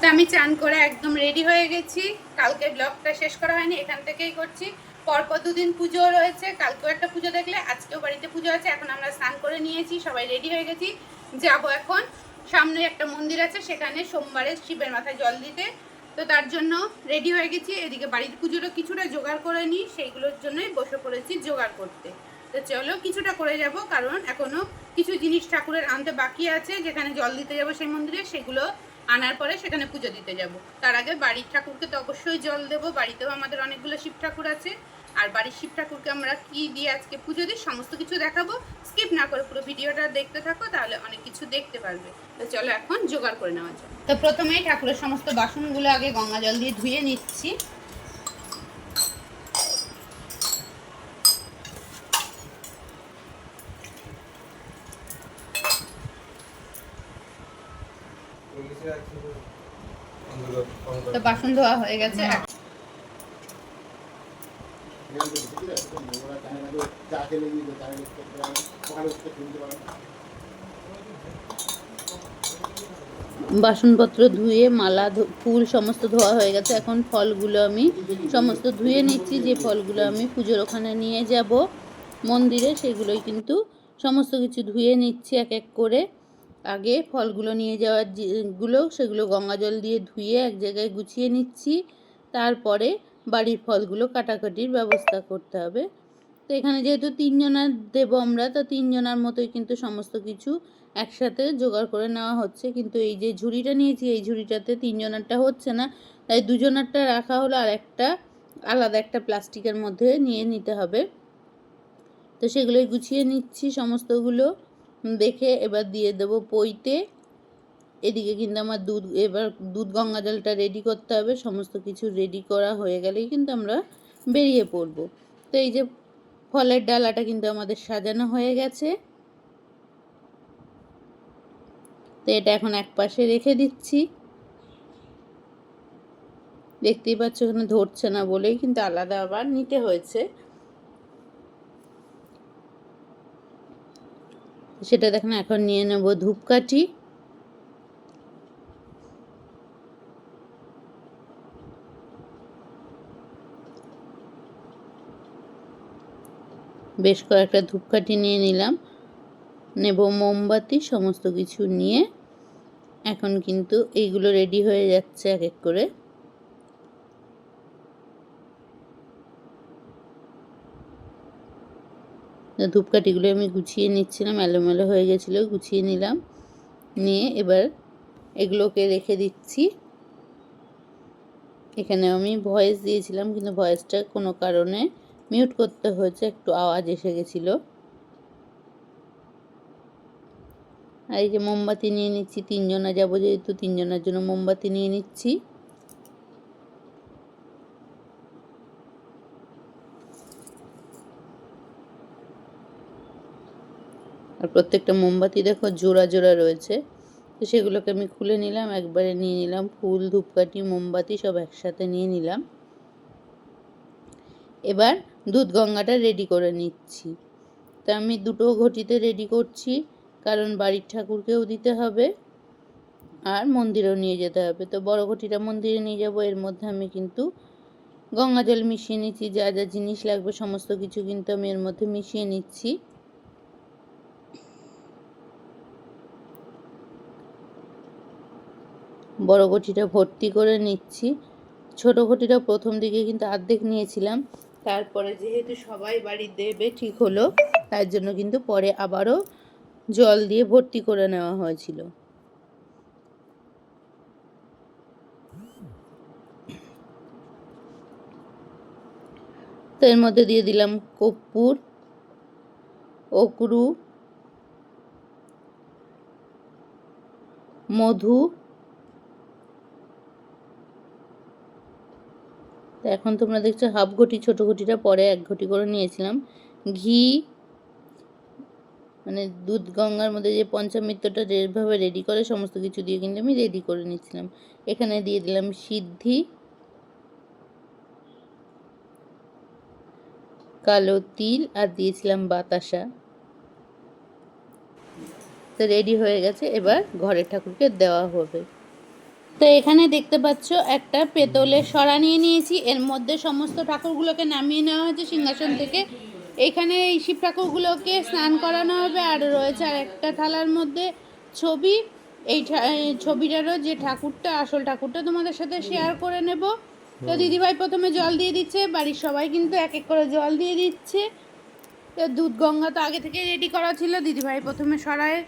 তো আমি চান করে একদম রেডি হয়ে গেছি। কালকে ব্লগটা শেষ করা হয়নি, এখান থেকেই করছি। পরপর দুদিন পুজো রয়েছে, কালকেও একটা পুজো দেখলে, আজকেও বাড়িতে পুজো আছে, এখন আমরা স্নান করে নিয়েছি, সবাই রেডি হয়ে গেছি। যাব এখন, সামনে একটা মন্দির আছে, সেখানে সোমবারে শিবের মাথায় জল দিতে। তো তার জন্য রেডি হয়ে গেছি, এদিকে বাড়ির পুজোটা কিছুটা জোগাড় করে নিই, সেইগুলোর জন্যই বসে পড়েছি জোগাড় করতে। তো চলো, কিছুটা করে যাব, কারণ এখনও কিছু জিনিস ঠাকুরের আনতে বাকি আছে, যেখানে জল দিতে যাব সেই মন্দিরে, সেগুলো আনার পরে সেখানে পুজো দিতে যাব। তার আগে বাড়ির ঠাকুরকে তো অবশ্যই জল দেবো। বাড়িতেও আমাদের অনেকগুলো শিব ঠাকুর আছে। আর বাড়ির শিব ঠাকুরকে আমরা কি দিয়ে আজকে পুজো দিই সমস্ত কিছু দেখাবো। স্কিপ না করে পুরো ভিডিওটা দেখতে থাকো, তাহলে অনেক কিছু দেখতে পারবে। তো চলো এখন জোগাড় করে নেওয়া যাক। তো প্রথমেই ঠাকুরের সমস্ত বাসনগুলো আগে গঙ্গা জল দিয়ে ধুয়ে নিচ্ছি। তো বাসন ধোয়া হয়ে গেছে। বাসনপত্র ধুয়ে মালা ফুল সমস্ত ধোয়া হয়ে গেছে। এখন ফলগুলো আমি সমস্ত ধুয়ে নিচ্ছি। যে ফলগুলো আমি পুজোর ওখানে নিয়ে যাব মন্দিরে সেগুলোই কিন্তু সমস্ত কিছু ধুয়ে নিচ্ছি এক এক করে। আগে ফলগুলো নিয়ে যাওয়ার যেগুলো সেগুলো গঙ্গা জল দিয়ে ধুয়ে এক জায়গায় গুছিয়ে নিচ্ছি। তারপরে বাড়ির ফলগুলো কাটাকাটির ব্যবস্থা করতে হবে। তো এখানে যেহেতু তিনজনার দেবো আমরা, তো তিনজনার মতোই কিন্তু সমস্ত কিছু একসাথে জোগাড় করে নেওয়া হচ্ছে। কিন্তু এই যে ঝুড়িটা নিয়েছি, এই ঝুড়িটাতে তিনজনারটা হচ্ছে না। তাই দুজনারটা রাখা হলো আর একটা আলাদা একটা প্লাস্টিকের মধ্যে নিয়ে নিতে হবে। তো সেগুলোই গুছিয়ে নিচ্ছি সমস্তগুলো। দেখে এবার দিয়ে দেবো পইতে। এদিকে কিন্তু আমার দুধ, এবার দুধ গঙ্গা জলটা রেডি করতে হবে। সমস্ত কিছু রেডি করা হয়ে গেলেই কিন্তু আমরা বেরিয়ে পড়ব। তো এই যে ফলের ডালাটা কিন্তু আমাদের সাজানো হয়ে গেছে। তো এটা এখন এক পাশে রেখে দিচ্ছি। দেখতেই পাচ্ছ ওখানে ধরছে না বলেই কিন্তু আলাদা আবার নিতে হয়েছে। সেটা দেখেন, এখন নিয়ে নেব ধূপকাঠি। বেশ কয়েকটা ধূপকাঠি নিয়ে নিলাম। নেব মোমবাতি, সমস্ত কিছু নিয়ে। এখন কিন্তু এইগুলো রেডি হয়ে যাচ্ছে এক এক করে। ধূপকাঠিগুলো আমি গুছিয়ে নিচ্ছিলাম, এলোমেলো হয়ে গেছিল, গুছিয়ে নিলাম। নিয়ে এবার এগুলোকে রেখে দিচ্ছি। এখানে আমি ভয়েস দিয়েছিলাম, কিন্তু ভয়েসটা কোনো কারণে মিউট করতে হয়েছে, একটু আওয়াজ এসে গেছিল। আর এই যে মোমবাতি নিয়ে নিচ্ছি, তিনজনা যাব যেহেতু, তিনজনের জন্য মোমবাতি নিয়ে নিচ্ছি। আর প্রত্যেকটা মোমবাতি দেখো জোড়া জোড়া রয়েছে। তো সেগুলোকে আমি খুলে নিলাম, একবারে নিয়ে নিলাম, ফুল, ধূপকাঠি, মোমবাতি সব একসাথে নিয়ে নিলাম। এবার দুধ গঙ্গাটা রেডি করে নিচ্ছি। তা আমি দুটো ঘটিতে রেডি করছি, কারণ বাড়ির ঠাকুরকেও দিতে হবে আর মন্দিরেও নিয়ে যেতে হবে। তো বড় ঘটিটা মন্দিরে নিয়ে যাব, এর মধ্যে আমি কিন্তু গঙ্গা জল মিশিয়ে নিচ্ছি, যা যা জিনিস লাগবে সমস্ত কিছু কিন্তু আমি এর মধ্যে মিশিয়ে নিচ্ছি। বড় ঘটিটা ভর্তি করে নিচ্ছি। ছোট ঘটিটা প্রথম দিকে কিন্তু অর্ধেক নিয়েছিলাম। তারপরে যেহেতু সবাই বাড়ি দেবে ঠিক হলো, তার জন্য কিন্তু পরে আবারও জল দিয়ে ভর্তি করে নেওয়া হয়েছিল। তো এর মধ্যে দিয়ে দিলাম কর্পূর, অকরু, মধু তো এখন তোমরা দেখছ হাফ ঘটি, ছোটো ঘটিটা পরে এক ঘটি করে নিয়েছিলাম। ঘি মানে দুধ গঙ্গার মধ্যে যে পঞ্চামৃতটা যেভাবে রেডি করে সমস্ত কিছু দিয়ে কিন্তু আমি রেডি করে নিচ্ছিলাম এখানে দিয়ে দিলাম সিদ্ধি, কালো তিল, আর দিয়েছিলাম বাতাসা। তো রেডি হয়ে গেছে, এবার ঘরের ঠাকুরকে দেওয়া হবে। তো এখানে দেখতে পাচ্ছ একটা পেতলের সরা নিয়ে নিয়েছি। এর মধ্যে সমস্ত ঠাকুরগুলোকে নামিয়ে নেওয়া হয়েছে সিংহাসন থেকে। এখানে এই শিব ঠাকুরগুলোকে স্নান করানো হবে আর রয়েছে আর একটা থালার মধ্যে ছবি। এই ছবিটারও যে ঠাকুরটা, আসল ঠাকুরটা তোমাদের সাথে শেয়ার করে নেব। তো দিদিভাই প্রথমে জল দিয়ে দিচ্ছে, বাড়ির সবাই কিন্তু এক এক করে জল দিয়ে দিচ্ছে। তো দুধ গঙ্গা তো আগে থেকে রেডি করা ছিল। দিদিভাই প্রথমে সরায়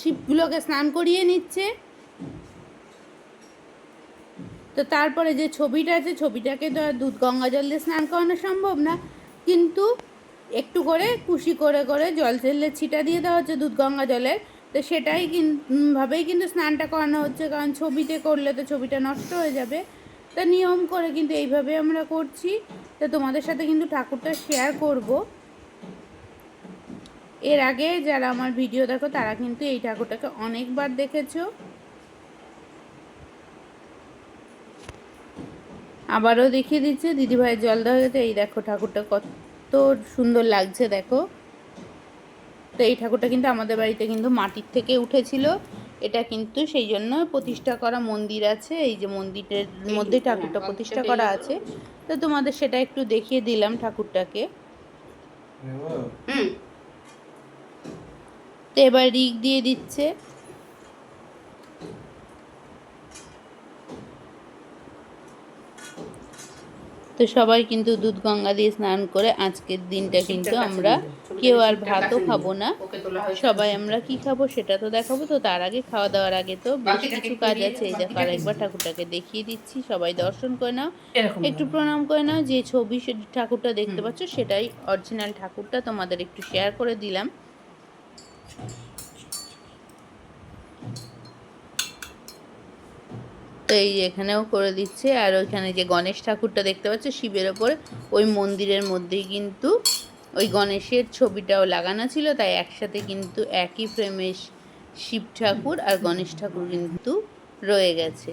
শিবগুলোকে স্নান করিয়ে নিচ্ছে। তো তারপরে যে ছবিটা আছে, ছবিটাকে তো আর দুধ গঙ্গা জল দিয়ে স্নান করানো সম্ভব না। কিন্তু একটু করে কুশি করে করে জল চেললে ছিটা দিয়ে দেওয়া হচ্ছে দুধ গঙ্গা জলের। তো সেটাই ভাবেই কিন্তু স্নানটা করানো হচ্ছে, কারণ ছবিতে করলে তো ছবিটা নষ্ট হয়ে যাবে। তা নিয়ম করে কিন্তু এইভাবে আমরা করছি। তো তোমাদের সাথে কিন্তু ঠাকুরটা শেয়ার করব। এর আগে যারা আমার ভিডিও দেখো, তারা কিন্তু এই ঠাকুরটাকে অনেকবার দেখেছ। আবারও দেখিয়ে দিচ্ছে দিদিভাইয়ের জল দেওয়া হয়েছে এই দেখো ঠাকুরটা কত সুন্দর লাগছে দেখো। তো এই ঠাকুরটা কিন্তু আমাদের বাড়িতে কিন্তু মাটির থেকে উঠেছিল। এটা কিন্তু সেই জন্য প্রতিষ্ঠা করা মন্দির আছে। এই যে মন্দিরের মধ্যে ঠাকুরটা প্রতিষ্ঠা করা আছে। তো তোমাদের সেটা একটু দেখিয়ে দিলাম ঠাকুরটাকে। তো এবার রিক দিয়ে দিচ্ছে। তো সবাই কিন্তু দুধ গঙ্গা দিয়ে স্নান করে আজকের দিনটা কিন্তু আমরা কেউ আর ভাতও খাব না। সবাই আমরা কি খাব সেটা তো দেখাবো। তো তার আগে খাওয়া দাওয়ার আগে তো বেশ কিছু কাজ আছে। এই দেখো আর একবার ঠাকুরটাকে দেখিয়ে দিচ্ছি। সবাই দর্শন করে নাও। একটু প্রণাম করে নাও। যে ছবি সে ঠাকুরটা দেখতে পাচ্ছ সেটাই অরিজিনাল ঠাকুরটা তোমাদের একটু শেয়ার করে দিলাম। তো এই এখানেও করে দিচ্ছে। আর ওইখানে যে গণেশ ঠাকুরটা দেখতে পাচ্ছ, শিবের ওপরে, ওই মন্দিরের মধ্যেই কিন্তু ওই গণেশের ছবিটাও লাগানো ছিল। তাই একসাথে কিন্তু একই ফ্রেমে শিব ঠাকুর আর গণেশ ঠাকুর কিন্তু রয়ে গেছে।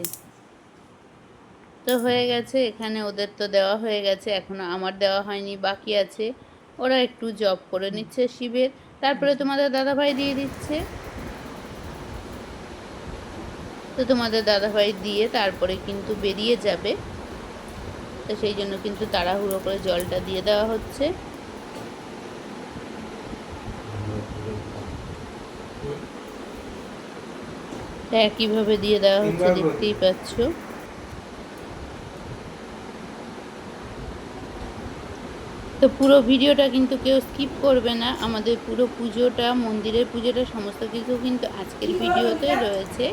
তো হয়ে গেছে, এখানে ওদের তো দেওয়া হয়ে গেছে। এখনও আমার দেওয়া হয়নি, বাকি আছে। ওরা একটু জব করে নিচ্ছে শিবের। তারপরে তোমাদের দাদাভাই দিয়ে দিচ্ছে। তো তোমাদের দাদাভাই দিয়ে তারপরে কিন্তু বেরিয়ে যাবে। তো সেই জন্য কিন্তু তাড়াহুড়ো করে জলটা দিয়ে দেওয়া হচ্ছে। একইভাবে দিয়ে দেওয়া হচ্ছে দেখতেই পাচ্ছ। তো পুরো ভিডিওটা কিন্তু কেউ স্কিপ করবে না। আমাদের পুরো পুজোটা মন্দিরের পুজোটা সমস্ত কিছু কিন্তু আজকের ভিডিওতে রয়েছে।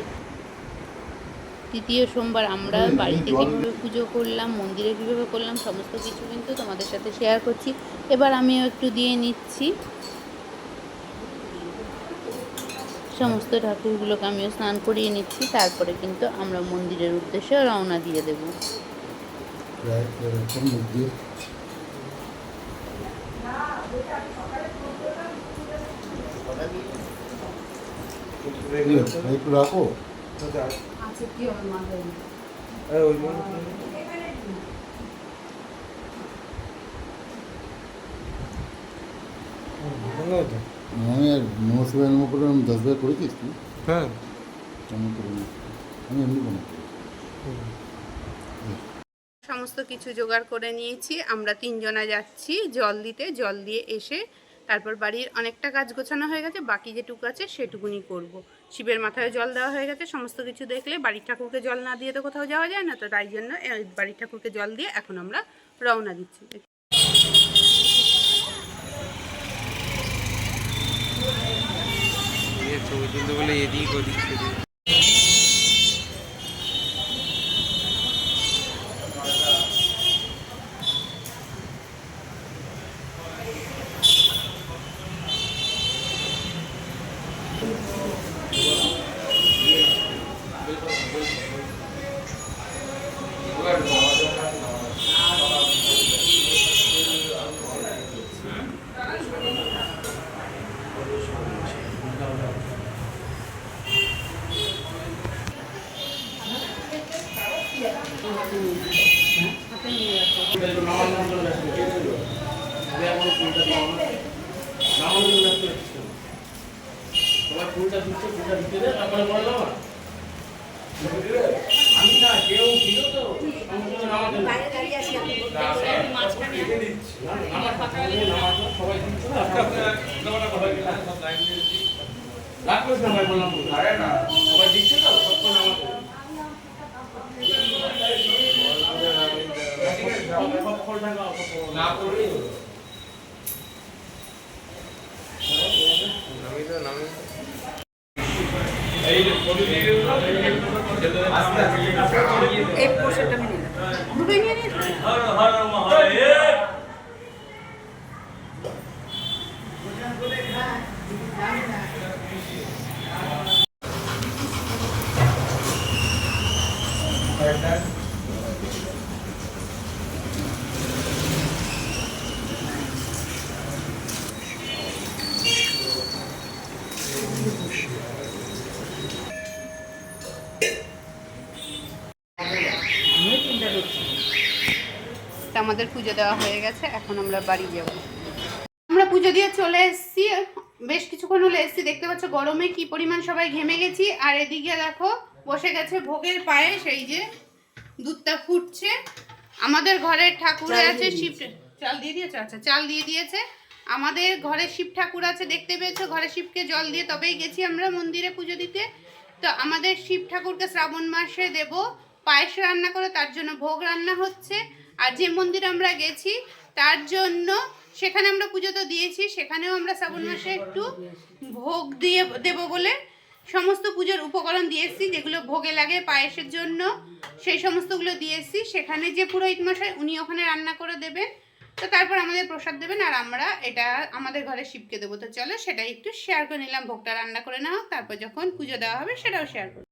তৃতীয় সোমবার আমরা বাড়িতে কীভাবে পুজো করলাম মন্দিরে কীভাবে করলাম সমস্ত কিছু কিন্তু তোমাদের সাথে শেয়ার করছি। এবার আমিও একটু দিয়ে নিচ্ছি। সমস্ত ঠাকুরগুলোকে আমিও স্নান করিয়ে নিচ্ছি তারপরে কিন্তু আমরা মন্দিরের উদ্দেশ্যে রওনা দিয়ে দেব। দেবো আমি আর নমস্কার নম করে আমি করেছিস তুই হ্যাঁ আমি করে আমি এমনি বানাই সমস্ত কিছু জোগাড় করে নিয়েছি আমরা তিনজনা যাচ্ছি জল দিতে জল দিয়ে এসে তারপর বাড়ির অনেকটা কাজ গোছানো হয়ে গেছে বাকি যেটুকু আছে সেটুকুনি করব। শিবের মাথায় জল দেওয়া হয়ে গেছে, সমস্ত কিছু দেখলে বাড়ির ঠাকুরকে জল না দিয়ে তো কোথাও যাওয়া যায় না, তো তাই জন্য বাড়ির ঠাকুরকে জল দিয়ে এখন আমরা রওনা দিচ্ছি। ছবি তুলতে বলে এদিক ওদিক সেদিক নামি তো নামি এই পোশাকটা আমি নিলাম। দুটোই নিয়ে নিয়েছি? আমিও চিন্তা করছি তা আমাদের পুজো দেওয়া হয়ে গেছে এখন আমরা বাড়ি যাব। আমরা পুজো দিয়ে চলে এসেছি বেশ কিছুক্ষণ হলে এসেছি দেখতে পাচ্ছ গরমে কি পরিমাণ সবাই ঘেমে গেছি আর এদিকে দেখো বসে গেছে ভোগের পায়ে সেই যে দুধটা ফুটছে। আমাদের ঘরের ঠাকুর আছে শিব চাল দিয়ে দিয়েছে? আচ্ছা চাল দিয়ে দিয়েছে। আমাদের ঘরে শিব ঠাকুর আছে দেখতে পেয়েছ? ঘরে শিবকে জল দিয়ে তবেই গেছি আমরা মন্দিরে পুজো দিতে। তো আমাদের শিব ঠাকুরকে শ্রাবণ মাসে দেব পায়েস রান্না করে তার জন্য ভোগ রান্না হচ্ছে। আর যে মন্দির আমরা গেছি, তার জন্য সেখানে আমরা পুজো তো দিয়েছি, সেখানেও আমরা শ্রাবণ মাসে একটু ভোগ দিয়ে, দেব বলে সমস্ত পুজোর উপকরণ দিয়েছি যেগুলো ভোগে লাগে পায়েসের জন্য, সেই সমস্তগুলো দিয়েছি সেখানে যে পুরোহিত মশাই, উনি ওখানে রান্না করে দেবেন। তো তারপর আমাদের প্রসাদ দেবেন আর আমরা এটা আমাদের ঘরে শিবকে দেবো। তো চলো সেটাই একটু শেয়ার করে নিলাম, ভোগটা রান্না করে নেওয়া তারপর যখন পুজো দেওয়া হবে সেটাও শেয়ার করব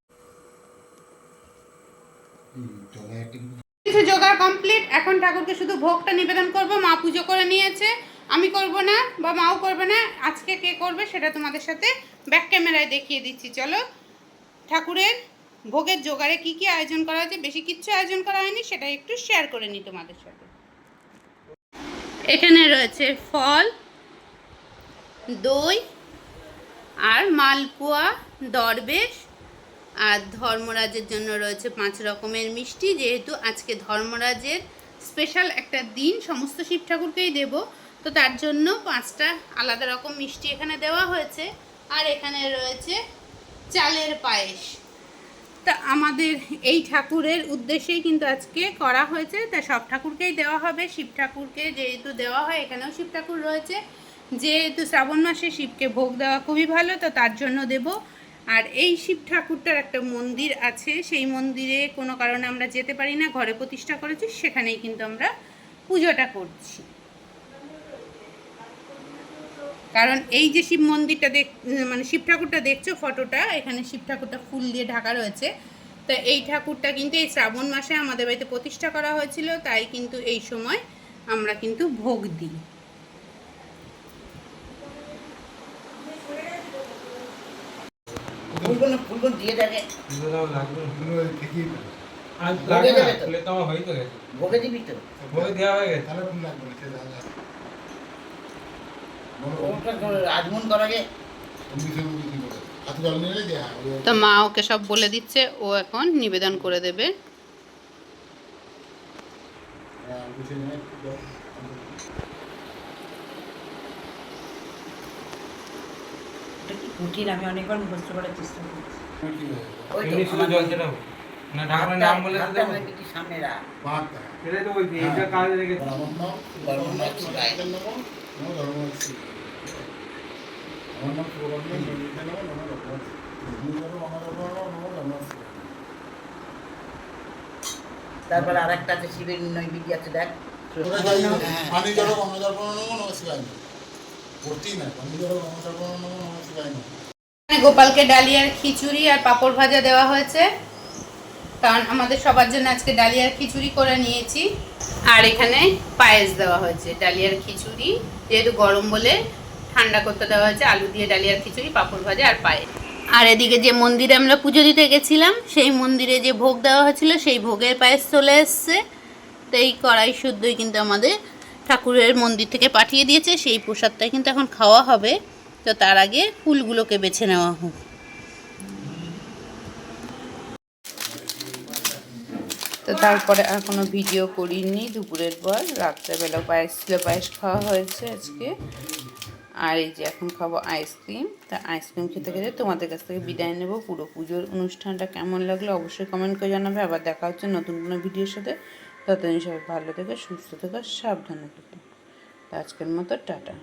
কিছু জোগাড় কমপ্লিট এখন ঠাকুরকে শুধু ভোগটা নিবেদন করব। মা পুজো করে নিয়েছে। আমি করব না বা মাও করবে না। আজকে কে করবে সেটা তোমাদের সাথে ব্যাক ক্যামেরায় দেখিয়ে দিচ্ছি। চলো, ঠাকুরের ভোগের জোগাড়ে কি কি আয়োজন করা হয়েছে? বেশি কিচ্ছু আয়োজন করা হয়নি সেটা একটু শেয়ার করে নিই তোমাদের সাথে। এখানে রয়েছে ফল, দই আর মালপোয়া, দরবেশ আর ধর্মরাজের জন্য রয়েছে পাঁচ রকমের মিষ্টি। যেহেতু আজকে ধর্মরাজের স্পেশাল একটা দিন, সমস্ত শিব ঠাকুরকেই দেব। তো তার জন্য পাঁচটা আলাদা রকম মিষ্টি এখানে দেওয়া হয়েছে। আর এখানে রয়েছে চালের পায়েস। তা আমাদের এই ঠাকুরের উদ্দেশ্যেই কিন্তু আজকে করা হয়েছে। তা সব ঠাকুরকেই দেওয়া হবে। শিব ঠাকুরকে যেহেতু দেওয়া হয়, এখানেও শিব ঠাকুর রয়েছে। যেহেতু শ্রাবণ মাসে শিবকে ভোগ দেওয়া খুবই ভালো, তো তার জন্য দেব। আর এই শিব ঠাকুরটার একটা মন্দির আছে। সেই মন্দিরে কোনো কারণে আমরা যেতে পারি না, ঘরে প্রতিষ্ঠা করেছি, সেখানেই কিন্তু আমরা পুজোটা করছি। কারণ এই যে শিব মন্দিরটা দেখ মানে শিব ঠাকুরটা দেখছ ফটোটা, এখানে শিব ঠাকুরটা ফুল দিয়ে ঢাকা রয়েছে। তো এই ঠাকুরটা কিন্তু এই শ্রাবণ মাসে আমাদের বাড়িতে প্রতিষ্ঠা করা হয়েছিল, তাই কিন্তু এই সময় আমরা কিন্তু ভোগ দিই। ফুলগুলো ফুলগুলো দিয়ে আজ তো? তো। আমার হয়ে তো গেছে। ভোগে দিবি তো। ভোগে দেওয়া হয়ে গেছে। তাহলে ফুল লাগবে না ওটা করে করা? গে হাতে জল নিয়ে দেয়া তো মা ওকে সব বলে দিচ্ছে ও এখন নিবেদন করে দেবে। কঠিন আমি অনেকবার মুখস্থ করার চেষ্টা করছি ওই তো না নাম বলে সামনে রাখ তো এইটা কাজে আমার নাম আমার ধর্মনাথ। আমার নাম আমার। আমার আমার শিব। তারপর আর একটা আছে শিবের নৈবেদ্য আছে দেখ হ্যাঁ। পানি জড়ো গঙ্গাজর্পণ নমো নমঃ গোপালকে ডালিয়ার খিচুড়ি আর পাঁপড় ভাজা দেওয়া হয়েছে। কারণ আমাদের সবার জন্য আজকে ডালিয়ার খিচুড়ি করে নিয়েছি। আর এখানে পায়েস দেওয়া হয়েছে ডালিয়ার খিচুড়ি। যেহেতু গরম বলে ঠান্ডা করতে দেওয়া হয়েছে, আলু দিয়ে ডালিয়ার খিচুড়ি, পাঁপড় ভাজা আর পায়েস। আর এদিকে যে মন্দিরে আমরা পুজো দিতে গেছিলাম, সেই মন্দিরে যে ভোগ দেওয়া হয়েছিল, সেই ভোগের পায়েস চলে এসছে। তো এই কড়াই শুদ্ধই কিন্তু আমাদের ঠাকুরের মন্দির থেকে পাঠিয়ে দিয়েছে, সেই প্রসাদটাই কিন্তু এখন খাওয়া হবে। তো তার আগে ফুলগুলোকে বেছে নেওয়া হোক। তো তারপরে আর কোনো ভিডিও করিনি, দুপুরের পর। রাত্রেবেলা পায়েস ছিল, পায়েস খাওয়া হয়েছে আজকে। আর এই যে এখন খাব আইসক্রিম। তা আইসক্রিম খেতে খেতে তোমাদের কাছ থেকে বিদায় নেব। পুরো পুজোর অনুষ্ঠানটা কেমন লাগল অবশ্যই কমেন্ট করে জানাবে। আবার দেখা হচ্ছে নতুন কোনো ভিডিওর সাথে। ততদিন সবাই ভালো থেকে সুস্থ থেকে সাবধানে থেকো। আজকের মতো টাটা।